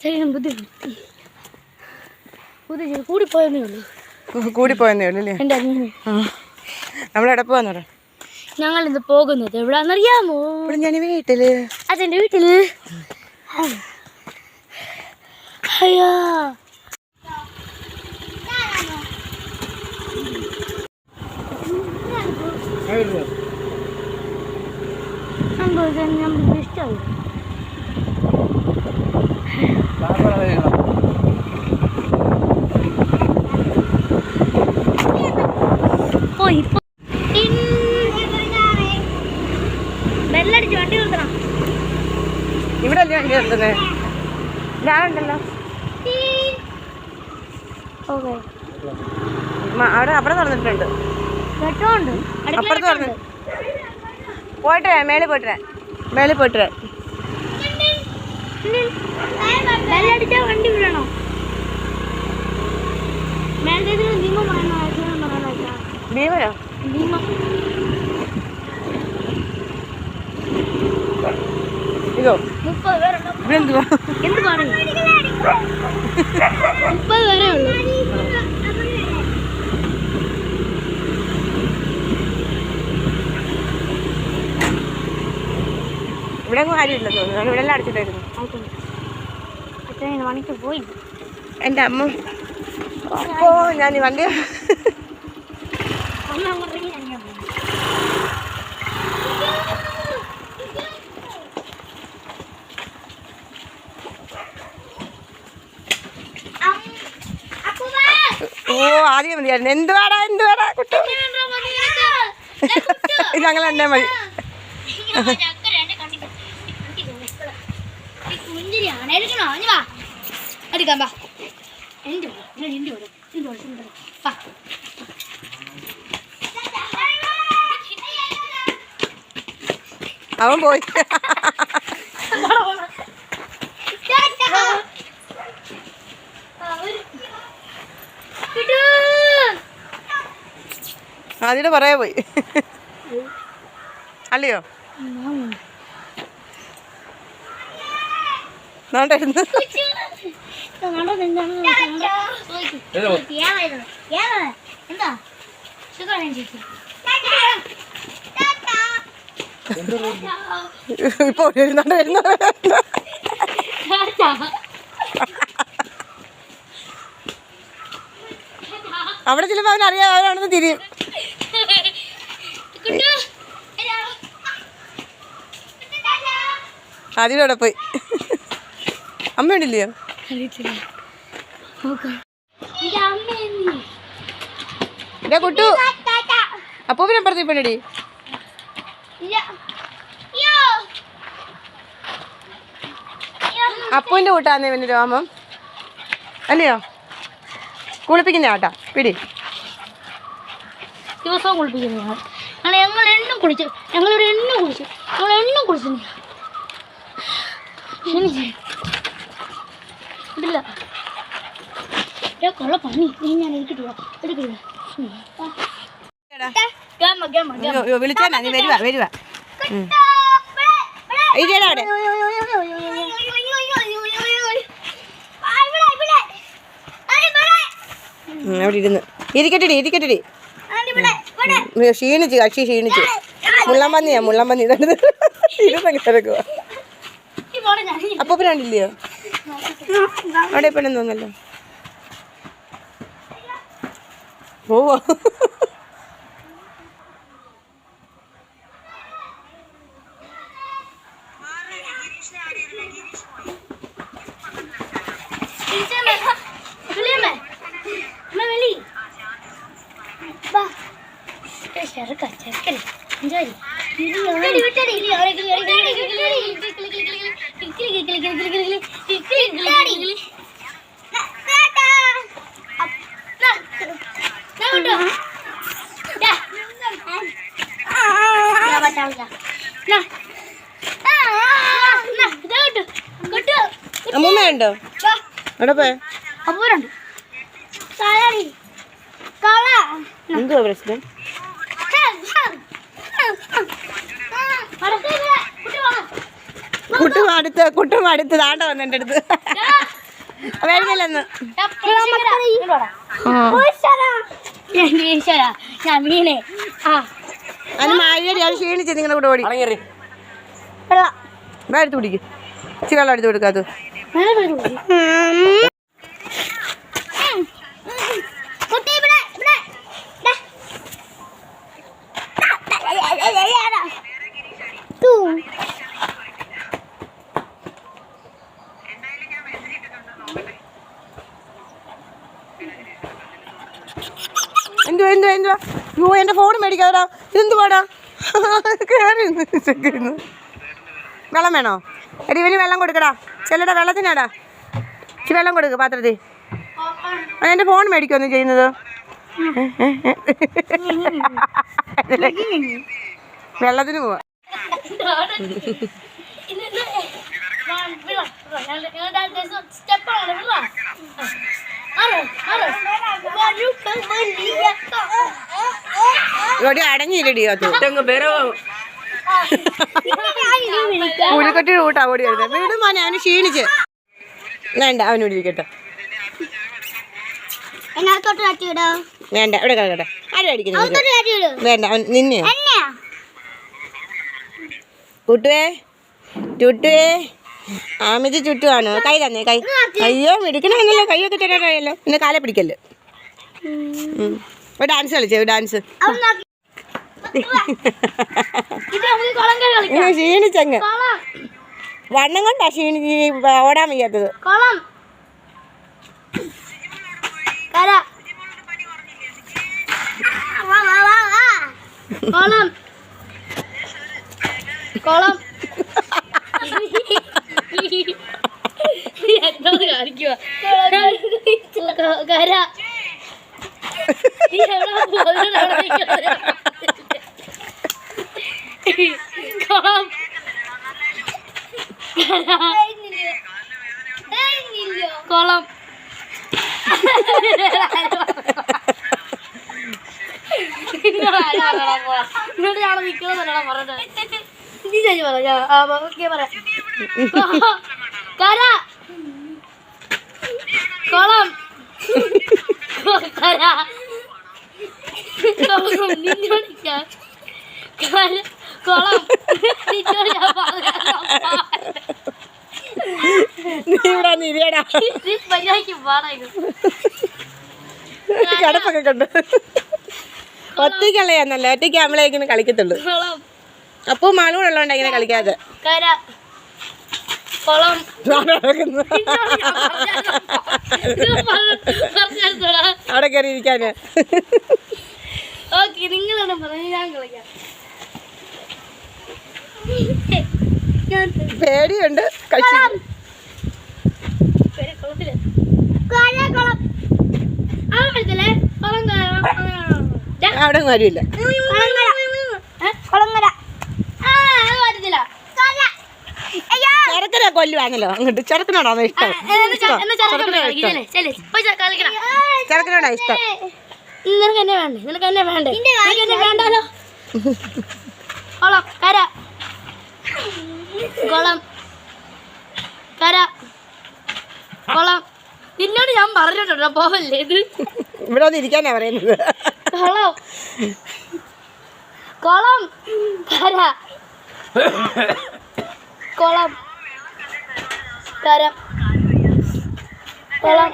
ചെറിയ ബുദ്ധിമുട്ടി ബുദ്ധി കൂടിപ്പോയെന്നേ ഉള്ളൂ. കൂടിപ്പോയെന്നേ ഉള്ളൂ അല്ലേ എന്റെ അനിയന്. നമ്മളെവിടെ പോവാന്ന് പറ. ഞങ്ങൾ ഇന്ന് പോകുന്നത് എവിടാന്നറിയാമോ? ഇവിടെ ഞാൻ വീട്ടിൽ. അതെന്റെ വീട്ടിൽ. അയ്യോ. ഞാൻ ഇഷ്ടമായി പോയി മേലെ പോയിട്ടേ മേലെ ഇവിടെ അല്ലേ വണ്ടി നിർത്തുന്നത് ഞാനുണ്ടല്ലോ ഓക്കെ. മ- അവിടെ അവിടെ തുറന്നിട്ടുണ്ട് കേട്ടോണ്ട് അപ്പുറത്ത് തുറന്നു പോയിട്ട് മേളിൽ മേളിൽ പോയിട്ട്. വരാം ബെല്ലടിച്ചാ വണ്ടി വിടണോ. മേലത്തേത് നിയമം പറയണോ ഭീമനോ നിയമം? ഇതോ? മുപ്പത് പേരുണ്ടോ? എന്ത് പറഞ്ഞു മുപ്പത് പേരേ ഉള്ളൂ. ഇവിടെ ഒന്നും കാര്യമില്ല തോന്നുന്നു. ഇവിടെ എല്ലാം അടച്ചിട്ടായിരുന്നു. ആയിക്കോട്ടെ എത്ര മണിക്ക് പോയി എന്റെ അമ്മ അപ്പോ ഞാൻ ഈ വണ്ടി അന്ന് അങ്ങോട്ടേക്ക് ഞാൻ പോയി ഓ ആദ്യം മതിയായിരുന്നു എന്തുവാടാ എന്തുവാടാ കുട്ടു? ഇത് അങ്ങനെ തന്നെ മതി. കുഞ്ചിരിയാണ് എടുക്കണോ? ഇനി വാ. എടുക്കാം വാ. എന്റെ കൂടെ എന്റെ എന്റെ കൂടെ എന്റെ കൂടെ എന്റെ കൂടെ വാ. അവൻ പോയി. അതിന് പറയാ പോയി. അല്ലയോ? ചേച്ചി ഇപ്പൊ വരുന്നുണ്ട് വരുന്ന അവിടെ ചിലപ്പോ അവൻ അറിയാം അവരാണെന്ന് തിരിയും അതിലൂടെ പോയി. അമ്മ ഇതാ കുട്ടു. അപ്പൂ പിന്നെ അപ്പുറത്ത് പെണ്ണടി അപ്പൂന്റെ കൂട്ടാന്നേ പിന്നെ രോമം. അല്ലയോ? കുളിപ്പിക്കുന്ന ആട്ടാ. പിടി. ദിവസവും കുളിപ്പിക്കുന്നു ഞങ്ങൾ ഞങ്ങൾ എണ്ണം കുളിച്ചു ഞങ്ങളിവിടെ എണ്ണം കുളിച്ചു ഞങ്ങൾ എണ്ണം കുളിച്ചു ക്ഷണിച്ച് ഇതില്ല ഏ, കൊള്ള പണി നീ ഞാൻ എടുക്കില്ല വിളിച്ചാ വരുവാ വരുവാ അവിടെ ഉം, അവിടെ ഇരുന്ന് ഇരിക്കട്ടെടി ഇരിക്കട്ടെടി ഉം, ക്ഷീണിച്ച് കക്ഷി ക്ഷീണിച്ച് മുള്ളമ്പന്നിയാ മുള്ളമ്പന്നി ഇതാണ് ഇരുന്ന് കിടക്കുക അപ്പൊ പിന്നെ ഉണ്ടില്ലയോ അവിടെ പെണ്ണെന്ന് തോന്നല്ലോ പോവോ. എന്തുവാ പ്രശ്നം? കുട്ടും അടുത്ത് കുട്ടും അടുത്ത് താണ്ട വന്നെ എന്റെ അടുത്ത്. വരുന്നില്ലെന്ന് അതിന് മായടി അത് ക്ഷീണിച്ച് നിങ്ങളുടെ കൂടെ ഓടി. എടുത്ത് കുടിക്കും ഇച്ചിരി വെള്ളം എടുത്ത് കൊടുക്കാത്തു എന്തുവാ എന്തുവാ എന്തുവാ? യോ എന്റെ ഫോൺ മേടിക്കാതാ ഇതെന്ത് പാടാ കയറി. വെള്ളം വേണോ? എടി ഇവന് വെള്ളം കൊടുക്കടാ. ചെല്ലടാ വെള്ളത്തിനാടാ. ഇച്ചിരി വെള്ളം കൊടുക്ക് പാത്രത്തിൽ. എന്റെ ഫോൺ മേടിക്കുമൊന്നും ചെയ്യുന്നത്. വെള്ളത്തിന് പോവാ. ഇവിടെ അടങ്ങിയില്ലടി അത് ഇട്ടങ്ങ് പുലിക്കൊട്ടി റൂട്ടാ ഓടി വരുന്നത് വീട് മോനെ അവന് ക്ഷീണിച്ച്. വേണ്ട അവനോട് ഇരിക്കട്ടെ. വേണ്ട ഇവിടെ കിടക്കട്ടെ. ആരും വിടോ വേണ്ട അവൻ നിന്നെയോ? കുട്ടുവേ ചുട്ടുവേ. ആമിച്ച് ചുട്ടുവാണോ? കൈ തന്നെ കൈ. അയ്യോ മിടിക്കണമെന്നല്ലോ കൈയൊക്കെ തരാറായല്ലോ. പിന്നെ കാലെ പിടിക്കല്ലേ. ഒരു ഡാൻസ് കളിച്ചേ ഒരു ഡാൻസ് അവിടെ നോക്കി. ഇത് നമുക്ക് ഇങ്ങനെ ക്ഷീണിച്ചങ്ങ്. വണ്ണം കൊണ്ടാ ക്ഷീണിച്ച് ഓടാൻ വയ്യാത്തത്. എന്തോന്ന് കാണിക്കുക കര. നീ എവിടാ പോകുന്നത്? കുളം എന്നോട് ഞാൻ നിൽക്കണമെന്നല്ല പറഞ്ഞത് നീ ചേച്ചി പറ ഞാൻ ഓക്കെ പറയാം കര. കുളം നിന്നോട് കര. നീ ഇവിടെ നിരിയടാ കിടപ്പൊക്കെ കണ്ട് ഒറ്റയ്ക്കുള്ളയാന്നല്ല ഒറ്റയ്ക്ക് നമ്മളെ ഇങ്ങനെ കളിക്കത്തുള്ളൂ കുളം അപ്പോൾ മാളും ഉള്ളതുകൊണ്ട് ഇങ്ങനെ കളിക്കാതെ. അവിടെ കയറി ഇരിക്കാന് ഓക്കെ നിങ്ങളാണ് പറഞ്ഞത് ഞാൻ കളിക്കാം പേടിയുണ്ട്. അവിടെ വരില്ല. ചെറുക്കനെ കൊല്ലുവാണല്ലോ അങ്ങോട്ട്. ചെറുക്കനോടാണോ ഇഷ്ടം. ചെറുക്കനോടാ ഇഷ്ടം. നിനക്ക് എന്നെ വേണ്ടേ? നിനക്ക് എന്നെ വേണ്ടേ? വേണ്ടല്ലോ? കര. കുളം. കര കൊളം. നിന്നോട് ഞാൻ പറഞ്ഞിട്ടുണ്ടോ? പോവല്ലേ ഇത്? ഇവിടെ ഒന്ന് ഇരിക്കാനാ പറയുന്നത്. കൊളം. കൊളം. കര കൊളം. തരം കൊളം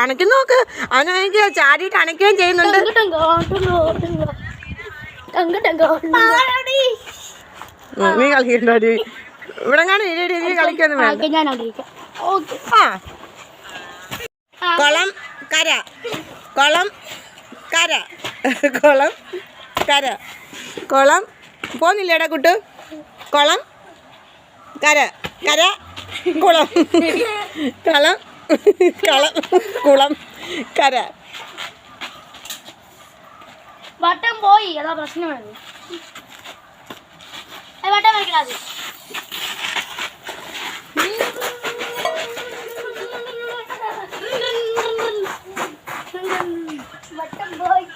അണയ്ക്കുന്ന നോക്ക്. അവനാണെങ്കിൽ ചാടിയിട്ട് അണയ്ക്കുകയും ചെയ്യുന്നുണ്ട്. നീ കളിക്കണ്ടോ ഇവിടെ കാണും ഇരി നീ കളിക്കൊന്നും വേണ്ട. ആ. കുളം കര. കുളം കര. കുളം കര. കുളം. പോന്നില്ലേടാ കുട്ടു? കുളം കര. കര കുളം. കളം കളം കുളം കര. വട്ടം പോയി അതാ പ്രശ്നമാണ് ഏ, വട്ടം വരയ്ക്കണത് വട്ടം പോയി.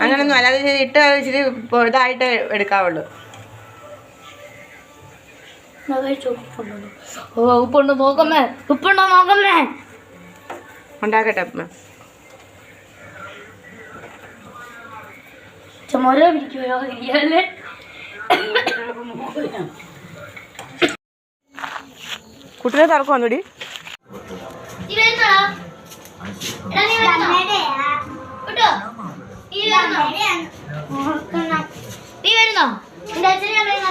അങ്ങനൊന്നും അല്ലാതെ ഇട്ട് ഇച്ചിരി ഇതായിട്ട് എടുക്കാവുള്ളൂ. ഓ ഉപ്പുണ്ടോ നോക്കമ്മേ. ഉപ്പുണ്ടോ നോക്കമ്മേ? ഉണ്ടാക്കട്ടെ അമ്മ ചുമര പിടിക്കുകയോ ഇരിക്കാല്ലേ കുട്ടിനെ തറക്കം വന്നുടി. നീ വരുന്നോ? നിന്റെ അച്ഛനെ അമ്മയും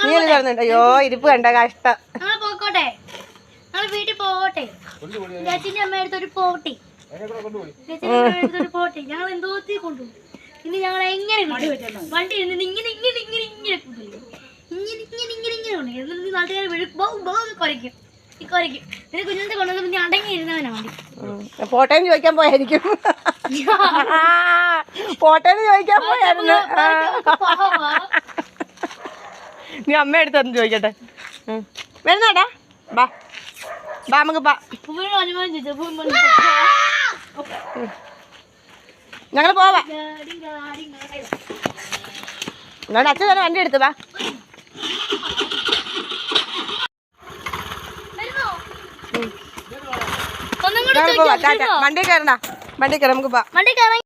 നീ അയ്യോ ഇരിപ്പ് കണ്ട കഷ്ടം. ഞങ്ങൾ വീട്ടിൽ പോകട്ടെ ചേച്ചിന്റെ അമ്മ എടുത്തൊരു പോട്ടെ ചേച്ചിന്റെ പോട്ടെ ഞങ്ങൾ എന്തോ കൊണ്ടുപോകും ഇനി ഞങ്ങൾ എങ്ങനെ? വണ്ടി ഇരുന്ന് ഇങ്ങനെ ഇങ്ങനെ ഇങ്ങനെ ഇങ്ങനെ ഇങ്ങനെ എന്നിട്ട് നീ നാട്ടുകാർ കുറയ്ക്കും ഈ കുറയ്ക്കും പിന്നെ കുഞ്ഞിന്റെ കൊണ്ടുവന്ന് പിന്നെ അടങ്ങി ഇരുന്നവനാ ഫോട്ടോയും ചോദിക്കാൻ പോയായിരിക്കും. ഫോട്ടോയും ചോദിക്കാൻ പോയായിരുന്നു. നീ അമ്മ എടുത്തൊന്ന് ചോദിക്കട്ടെ. വരുന്നാടാ ബാ. ബാ നമുക്ക് ബാ. ഞങ്ങൾ പോവാ. എന്നോട് അച്ഛൻ തന്നെ വണ്ടി എടുത്തു ബാ വരുന്നോ ഒന്നും കൂടെ ഞങ്ങൾ പോവാ